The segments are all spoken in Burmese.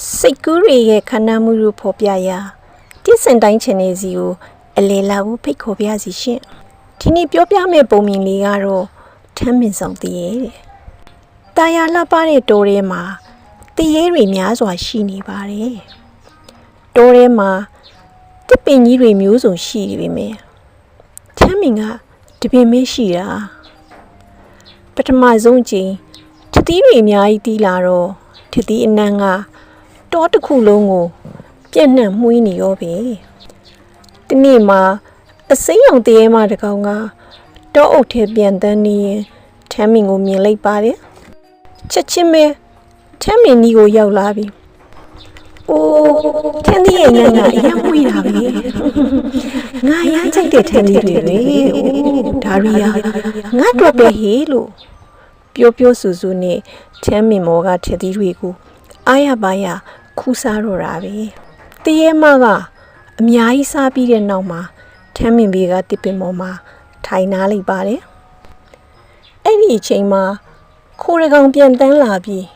စိတ်ကူးတွေရဲ့ခန္ဓာမှုတို့ဖော်ပြရာတိစင်တိုင်းချန်နယ်စီကိုအလေလာဘူးဖိတ်ခေါ်ပြစီရှင်ဒီနေ့ပြောပြမယ့်ပုံမြင်လေးကတော့ထမ်းမင်ဆောင်တည်ရဲ့တဲ့တာယာလှပတဲ့တိုးထဲမှာတည်ရဲတွေများစွာရှိနေပါတယ်တိုးထဲမှာတစ်ပင်ကြီးတွေမျိုးစုံရှိနေပေမဲ့ထမ်းမင်ကတပင်မဲရှိတာပထမဆုံးချိန်ထသီးတွေအများကြီးတီးလာတော့ထသီးအနံ့က တောတစ်ခုလုံးကိုပြန့်နှံ့မှုန်းနေရောပဲဒီနေ့မှာအစိမ်းအောင်တရေမတကောင်ကတောအုပ်ထဲပြန်တန်းနေရင်ထမ်းမင်ကိုမြင်လိုက်ပါတယ်ချက်ချင်းပဲထမ်းမင်ကြီးကိုရောက်လာပြီအိုးထန်းဒီရဲ့ညနာအရင်မွေးတာပဲငါရမ်းချိုက်တဲ့ထန်းဒီတွေပဲအိုးဒါရီယာငါတော့ပဲဟေးလို့ပြောပြောဆူဆူနဲ့ထမ်းမင်မောကထက်သီးတွေကိုအားရပါရ ခူးစားတော့တာပဲတရေမကအများကြီးစားပြီးတဲ့နောက်မှာထမ်းမင်ဘေးကတစ်ပင်ပေါ်မှာထိုင်နားလိုက်ပါတယ်အဲ့ဒီအချိန်မှာခိုးရကောင်ပြန်တန်းလာပြီး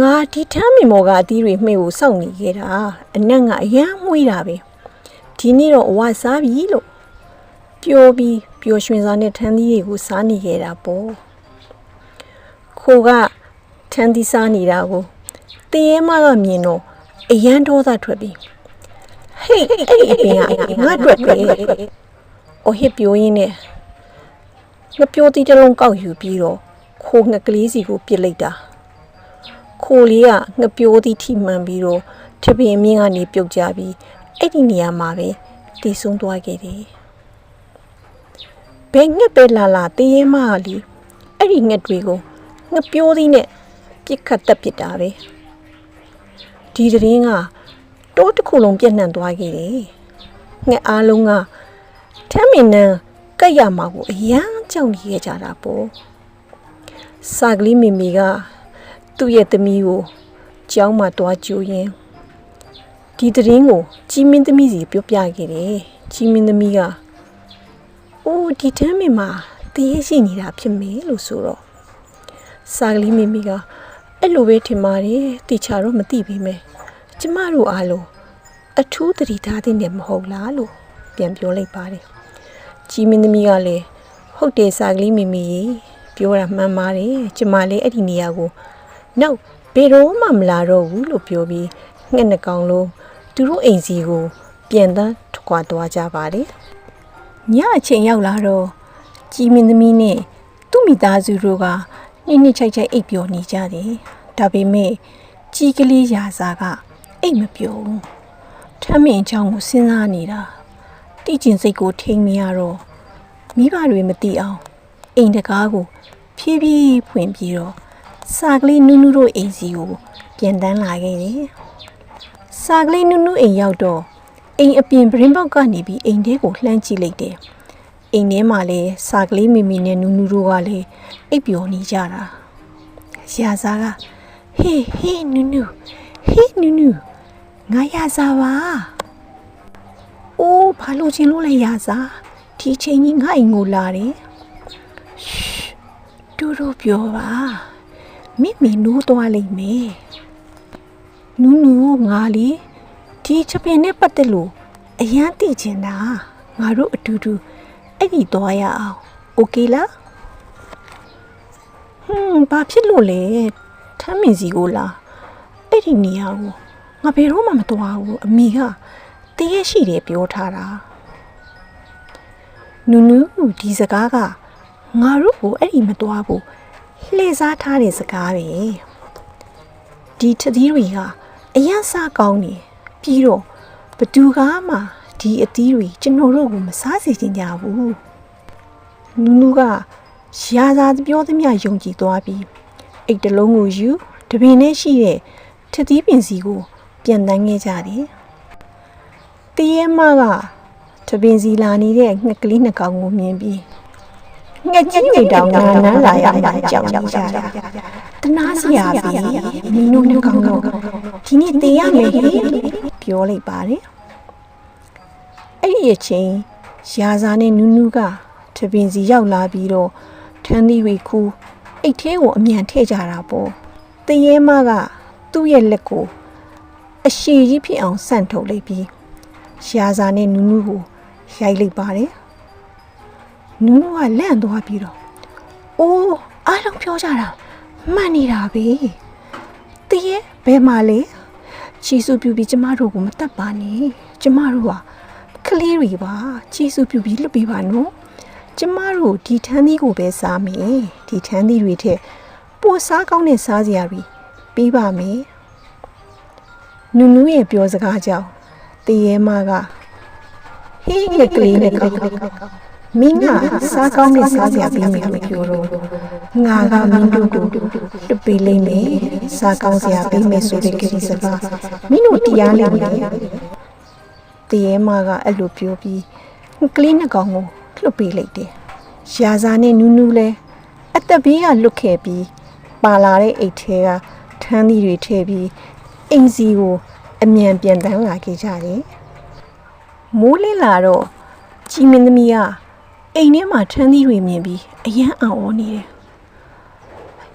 ငါဒီထမ်းမင်မောကအသီးတွေမှိတ်ကိုစောင့်နေခဲ့တာအနက်ကအယမ်းမွေးတာပဲဒီနေ့တော့အဝစားပြီလို့ပြောပြီးပျော်ရွှင်စွာနဲ့ထမ်းသီးတွေကိုစားနေခဲ့တာပေါ့ခိုးကထမ်းသီးစားနေတာကို တရေမကမြင်တော့အယမ်းဒေါသထွက်ပြီးဟေးအဲ့ဒီအပင်ကငါအတွက်ပဲအိုဟစ်ပြိုးရင်းနဲ့ငပြိုးတီးတစ်လုံးကောက်ယူပြီးတော့ခိုးငကလေးစီကိုပြစ်လိုက်တာခိုးလေးကငပြိုးတီးထိမှန်ပြီးတော့ထပင်မြင့်ကနေပြုတ်ကြပြီးအဲ့ဒီနေရာမှာပဲတည်ဆုံးသွားခဲ့တယ်ဘယ်ငှက်ပဲလာလာတရေမကလीအဲ့ဒီငှက်တွေကိုငပြိုးသီးနဲ့ပြစ်ခတ်တက်ပစ်တာပဲ ဒီသတင်းကတိုးတစ်ခုလုံးပြန့်နှံ့သွားခဲ့တယ်ငှက်အားလုံးကထမ်းမင်နန်းကက်ရမှာကိုအယမ်းကြောက်နေခဲ့ကြတာပေါ့စာကလေးမိမိကသူ့ရဲ့သမီးကိုကျောင်းမှာတွားကြိုရင်းဒီသတင်းကိုကြီးမင်းသမီးစီပြောပြခဲ့တယ်ကြီးမင်းသမီးကအိုးဒီထမ်းမင်မှာတည်ရရှိနေတာဖြစ်မယ်လို့ဆိုတော့စာကလေးမိမိက အဲ့လိုပဲထင်ပါတယ်တေချာတော့မသိပေမဲ့ကျမတို့အားလုံးအထူးသတိထားသင့်တယ်မဟုတ်လားလို့ပြန်ပြောလိုက်ပါတယ်ကြီးမင်းသမီးကလည်းဟုတ်တယ်စာကလေးမိမိရေပြောတာမှန်ပါတယ်ကျမလည်းအဲ့ဒီနေရာကိုနောက်ဘယ်တော့မှမလာတော့ဘူးလို့ပြောပြီးငှက်နှကောင်လုံးသူတို့အိမ်စီကို ပြန်တန်းထွာသွားကြပါတယ်ညအချိန်ရောက်လာတော့ကြီးမင်းသမီးနဲ့သူ့မိသားစုတို့က နှိမ့်နှိမ့်ချိုက်ချိုက်အိပ်ပျော်နေကြတယ်။ဒါပေမဲ့ကြီးကလေးရာစာကအိပ်မပျော်ဘူး။ထမ်းမင်ချောင်းကိုစဉ်းစားနေတာ။တိကျင်စိတ်ကိုထိန်မရတော့မိဘတွေမသိအောင်အိမ်တကားကိုဖြည်းဖြည်းဖွင့်ပြီးတော့စာကလေးနူးနူးတို့အိမ်စီကိုပြန်တန်းလာခဲ့တယ်။စာကလေးနူးနူးအိမ်ရောက်တော့အိမ်အပြင်ပရင်ပေါက်ကနေပြီးအိမ်ထဲကိုလှမ်းကြည့်လိုက်တယ်။ အိမ်ထဲမှာလည်းစာကလေးမိမိနဲ့နူးနူးတို့ကလည်းအိပ်ပျော်နေကြတာရာစာကဟေးဟေးနူးနူးဟေးနူးနူးငါရာစာပါအိုးဘာလို့ချင်းလို့လဲရာစာဒီချိန်ကြီးငါအိမ်ကိုလာတယ်ရှ်တူတူပြောပါမိမိနိုးသွားလိမ့်မယ်နူးနူးငါလေဒီချက်ပင်နဲ့ပတ်သက်လို့အရန်သိချင်တာငါတို့အတူတူ အဲ့ဒီသွားရအောင်โอเคလားဟွန်းဘာဖြစ်လို့လဲထမ်းမင်စီကိုလားအဲ့ဒီနေရာကိုငါဘယ်တော့မှမသွားဘူးအမိကတည့်ရရှိတယ်ပြောထားတာနူနူဒီစကားကငါတို့ကိုအဲ့ဒီမသွားဘူးလှည့်စားထားတဲ့စကားပဲဒီထသီးတွေကအရန်စားကောင်းနေပြီးတော့ဘသူကမှ ဒီအသီးတွေကျွန်တော်တို့ကိုမစားစေချင်ကြဘူးနူးနူးကရာသာပြောသမျှယုံကြည်သွားပြီးအိတ်တလုံးကိုယူတပင်နဲ့ရှိတဲ့ထသီးပင်စီကိုပြန်တန်းခဲ့ကြတယ်။တရေမကတပင်စီလာနေတဲ့ငှက်ကလေးနှစ်ကောင်ကိုမြင်ပြီးငှက်ကြီးတွေတောင်နာနာလာရမှာကြောက်နေကြတာ။တနာစရာပဲမင်းတို့နှစ်ကောင်တော့ဒီနေ့တေးရမယ်ဟဲ့ပြောလိုက်ပါတယ်။ အဲ့ဒီအချိန်ရာဇာနဲ့နူးနူးကတပင်စီရောက်လာပြီးတော့ထန်းသီးတွေခူးအိတ်ထဲကိုအမြန်ထည့်ကြတာပေါ့တရေမကသူ့ရဲ့လက်ကိုအရှိကြီးဖြစ်အောင်ဆန့်ထုတ်လိုက်ပြီးရှားစာနဲ့နူးနူးကိုရိုက်လိုက်ပါတယ်နူးနူးကလန့်သွားပြီးတော့အိုးအားလုံးပြောကြတာမှန်နေတာပဲတည်ရဲ့ဘယ်မှာလဲချီစုပြူပြီးကျမတို့ကိုမတတ်ပါနဲ့ကျမတို့က ကလေးတွေပါချီစုပြူပြီးလွတ်ပေးပါနော်ကျမတို့ဒီထန်းသီးကိုပဲစားမယ်ဒီထန်းသီးတွေထက်ပိုစားကောင်းတဲ့စားစရာတွေပေးပါမယ်နူနူရဲ့ပြောစကားကြောင့်တရေမကဟေးငကလေးနဲ့ကောက်မင်းကစားကောင်းတဲ့စားစရာပေးမယ်လို့ပြောတော့ငါကမင်းတို့ကိုလွတ်ပေးလိမ့်မယ်စားကောင်းစရာပေးမယ်ဆိုတဲ့ကိစ္စကမင်းတို့တရားလိမ့်မယ် တရေမကအဲ့လိုပြောပြီးကလေးနှစ်ကောင်ကိုလွတ်ပေးလိုက်တယ်ရာဇာနဲ့နူးနူးလဲအသက်ဘေးကလွတ်ခဲ့ပြီးပါလာတဲ့အိတ်ထဲကထန်းသီးတွေထည့်ပြီးအိမ်စီကိုအမြန်ပြန်တန်းလာခဲ့ကြတယ်မိုးလင်းလာတော့ကြီးမင်းသမီးကအိမ်ထဲမှာထန်းသီးတွေမြင်ပြီးအယံအံ့ဩနေတယ်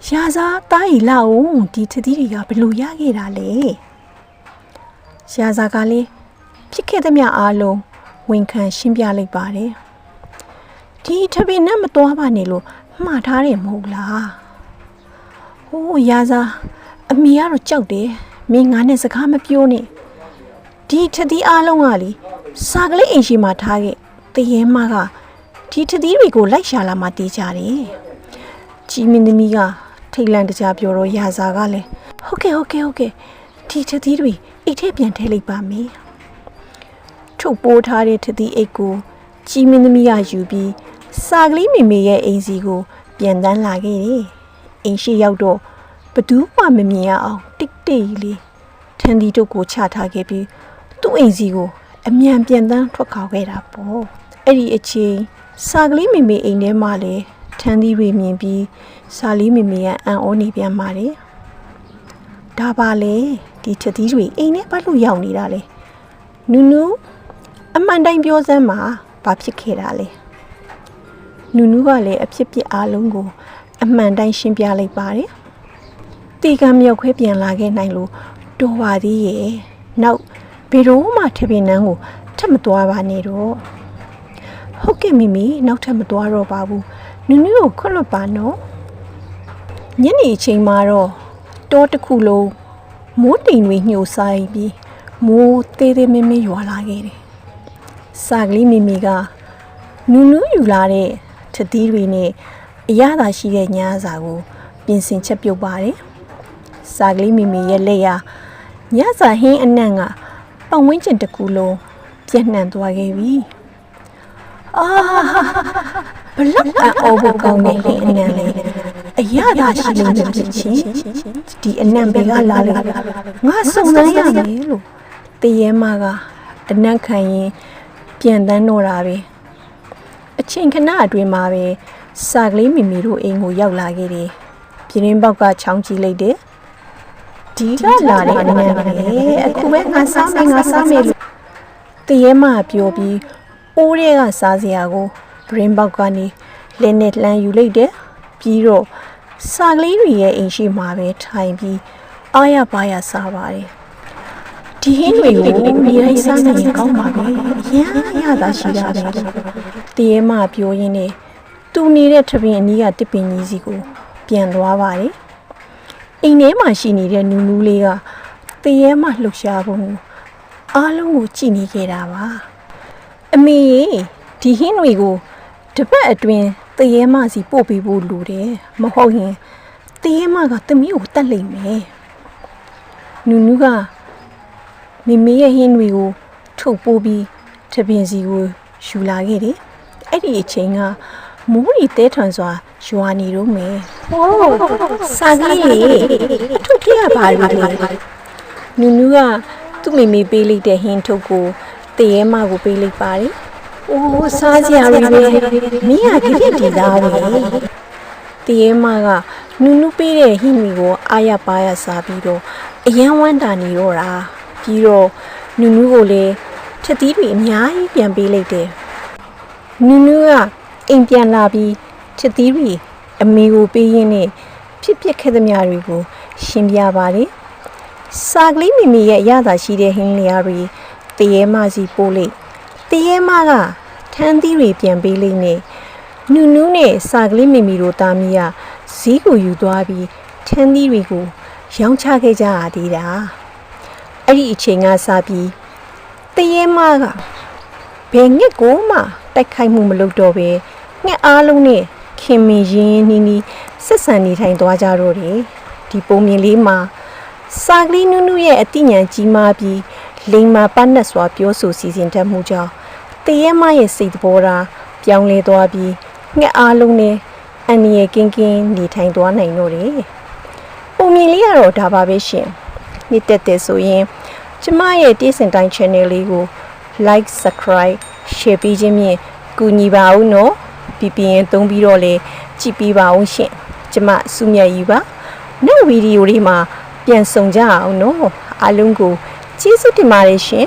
ရာဇာတားရီလာအောင်ဒီထသီးတွေကဘယ်လိုရခဲ့တာလဲရာဇာကလည်း ဖြစ်ခဲ့သမျှအားလုံးဝန်ခံရှင်းပြလိုက်ပါတယ်ဒီထပင်နဲ့မတော်ပါနဲ့လို့မှားထားတယ်မဟုတ်လားဟိုးရာဇာအမေကတော့ကြောက်တယ်မင်းငါနဲ့စကားမပြောနဲ့ဒီထသီးအားလုံးကလေစာကလေးအိမ်ရှိမှာထားခဲ့တရေမကဒီထသီးတွေကိုလိုက်ရှာလာမှတေးကြတယ်ကြီးမင်းသမီးကထိတ်လန့်တကြားပြောတော့ရာဇာကလည်းဟုတ်ကဲ့ဟုတ်ကဲ့ဟုတ်ကဲ့ဒီထသီးတွေအိတ်ထဲပြန်ထည့်လိုက်ပါမယ် ထုတ်ပိုးထားတဲ့ထသီးအိတ်ကိုကြီးမင်းသမီးကယူပြီးစာကလေးမိမေရဲ့အိမ်စီကို ပြန်တန်းလာခဲ့တယ်။အိမ်ရှိရောက်တော့ဘသူမှမမြင်ရအောင်တိတ်တိတ်လေးထန်းဒီတို့ကိုချထားခဲ့ပြီးသူ့အိမ်စီကို အမြန်ပြန်တန်းထွက်ခွာခဲ့တာပေါ့။အဲ့ဒီအချိန်စာကလေးမိမေအိမ်ထဲမှာလေထန်းဒီတွေမြင်ပြီးစာလေးမိမေကအံ့ဩနေပြန်ပါတယ်။ဒါပါလေဒီထသီးတွေအိမ်ထဲဘာလို့ရောက်နေတာလဲ။နူးနူး အမှန်တိုင်းပြောစမ်းမှာဘာဖြစ်ခဲ့တာလဲနူနူးကလည်းအဖြစ်ပြစ်အားလုံးကို အမှန်တိုင်းရှင်းပြလိုက်ပါတယ်တီကံမြောက်ခွဲပြန်လာခဲ့နိုင်လို့တော်ပါသေးရဲ့နောက်ဘယ်တော့မှထပင်နန်းကိုထပ်မသွားပါနဲ့တော့ဟုတ်ကဲ့မိမိနောက်ထပ်မသွားတော့ပါဘူးနူနူးကိုခွတ်လွတ်ပါနော်ညနေအချိန်မှာတော့တောတစ်ခုလုံးမိုးတိမ်တွေညှို့ဆိုင်ပြီးမိုးသေးသေးမင်းမင်းရွာလာခဲ့တယ် စာကလေးမိမိကနူးနူးယူလာတဲ့ထသီးတွေနဲ့အရသာရှိတဲ့ညာစာကိုပြင်ဆင်ချက်ပြုတ်ပါတယ်။စာကလေးမိမိရဲ့လက်ရညစာဟင်းအနံ့ကပတ်ဝန်းကျင်တစ်ခုလုံးပြန့်နှံ့သွားခဲ့ပြီ။အာဘလောက်အော်ဘကောင်းတဲ့ဟင်းအနံ့လေးအရသာရှိနေတဲ့ဖြစ်ချင်းဒီအနံ့ဘယ်ကလာလဲငါစုံစမ်းရမယ်လို့တရေမကအနံ့ခံရင် ပြန်တန်းတော့တာပဲအချိန်ခဏအတွင်းမှာပဲစာကလေးမိမိတို့အိမ်ကိုရောက်လာခဲ့တယ်ပြင်းရင်းပေါက်ကချောင်းကြည့်လိုက်တယ်ဒီကလာတဲ့အနေနဲ့အခုပဲငါစားမယ်ငါစားမယ်လို့တရေမပြောပြီးအိုးတွေကစားစရာကိုဘရင်ပေါက်ကနေလက်နဲ့လှမ်းယူလိုက်တယ်ပြီးတော့စာကလေးတွေရဲ့အိမ်ရှိမှာပဲထိုင်ပြီးအားရပါရစားပါတယ် ဒီဟင်းတွေကိုနေတိုင်းစားနေရင်ကောင်းပါပဲအရန်ရတာရှိတာပဲတရေမပြောရင်းနဲ့သူနေတဲ့ထပင်အနီးကတစ်ပင်ကြီးစီကို ပြန်သွားပါတယ်အိမ်ထဲမှာရှိနေတဲ့နူးနူးလေးကတရေမလှုပ်ရှားပုံကိုအားလုံးကိုကြည့်နေခဲ့တာပါအမေရေဒီဟင်းတွေကိုတပတ်အတွင်းတရေမစီပို့ပေးဖို့လိုတယ်မဟုတ်ရင်တရေမကသမီးကိုတတ်လိမ့်မယ်နူးနူးက မိမိရဲ့ဟင်းတွေကိုထုတ်ပိုးပြီးတပင်စီကိုယူလာခဲ့တယ်။အဲ့ဒီအချိန်ကမိုးရီတဲထွန်စွာရွာနေတော့မယ်။ဟိုးစာကြီးလေထုတ်ခဲ့ရပါလိမ့်မယ်။နူနူကသူ့မိမိပေးလိုက်တဲ့ဟင်းထုတ်ကိုတရေမကိုပေးလိုက်ပါတယ်။အိုးစားကြရပြီပဲ။မင်းကကြည့်ကြည့်သားပဲ။တရေမကနူနူပေးတဲ့ဟင်းတွေကိုအာရပါရစားပြီးတော့အယံဝမ်းတာနေတော့တာ။ ပြီးတော့နူနူးကိုလည်းထက်သီးတွေအများကြီးပြန်ပေးလိုက်တယ်နူနူးကအိမ်ပြန်လာပြီးထက်သီးတွေအမေကိုပေးရင်းနဲ့ဖြစ်ပျက်ခဲ့သမျှတွေကို ရှင်းပြပါတယ်စာကလေးမိမိရဲ့ရတာရှိတဲ့ဟင်းလျာတွေတရေမစီပိုးလိတရေမကထန်းသီးတွေပြန်ပေးလိမ့်နဲ့နူနူးနဲ့စာကလေးမိမိတို့သားမီးကဈေးကိုယူသွားပြီးထန်းသီးတွေကိုရောင်းချခဲ့ကြရသေးတာ အဲ့ဒီအချိန်ကစပြီးတရေမကဘယ်ငှက်ကိုမှတိုက်ခိုက်မှုမလုပ်တော့ပဲငှက်အားလုံးနဲ့ခင်မင်ရင်းရင်းနှီးနှီးဆက်ဆံနေထိုင်သွားကြတော့တယ်ဒီပုံမြင်လေးမှာစာကလေးနုနုရဲ့အသိဉာဏ်ကြီးမားပြီးလိမ္မာပတ်နတ်စွာပြောဆိုစီစဉ်တတ်မှုကြောင့်တရေမရဲ့စိတ်သဘောထားပြောင်းလဲသွားပြီးငှက်အားလုံးနဲ့အန်ရကင်းကင်းနေထိုင်သွားနိုင်တော့တယ်။ပုံမြင်လေးကတော့ဒါပါပဲရှင်။ နှစ်တက်တဲ့ဆိုရင်ကျမရဲ့တေးစင်တိုင်း channel လေးကို like subscribe share ပေးခြင်းဖြင့်ကူညီပါဦးနော်။ VPN သုံးပြီးတော့လေကြည့်ပေးပါဦးရှင်။ကျမစုမြတ်ကြီးပါ။နောက်ဗီဒီယိုလေးမှာပြန်ဆောင်ကြအောင်နော်အားလုံးကိုကျေးဇူးတင်ပါတယ်ရှင်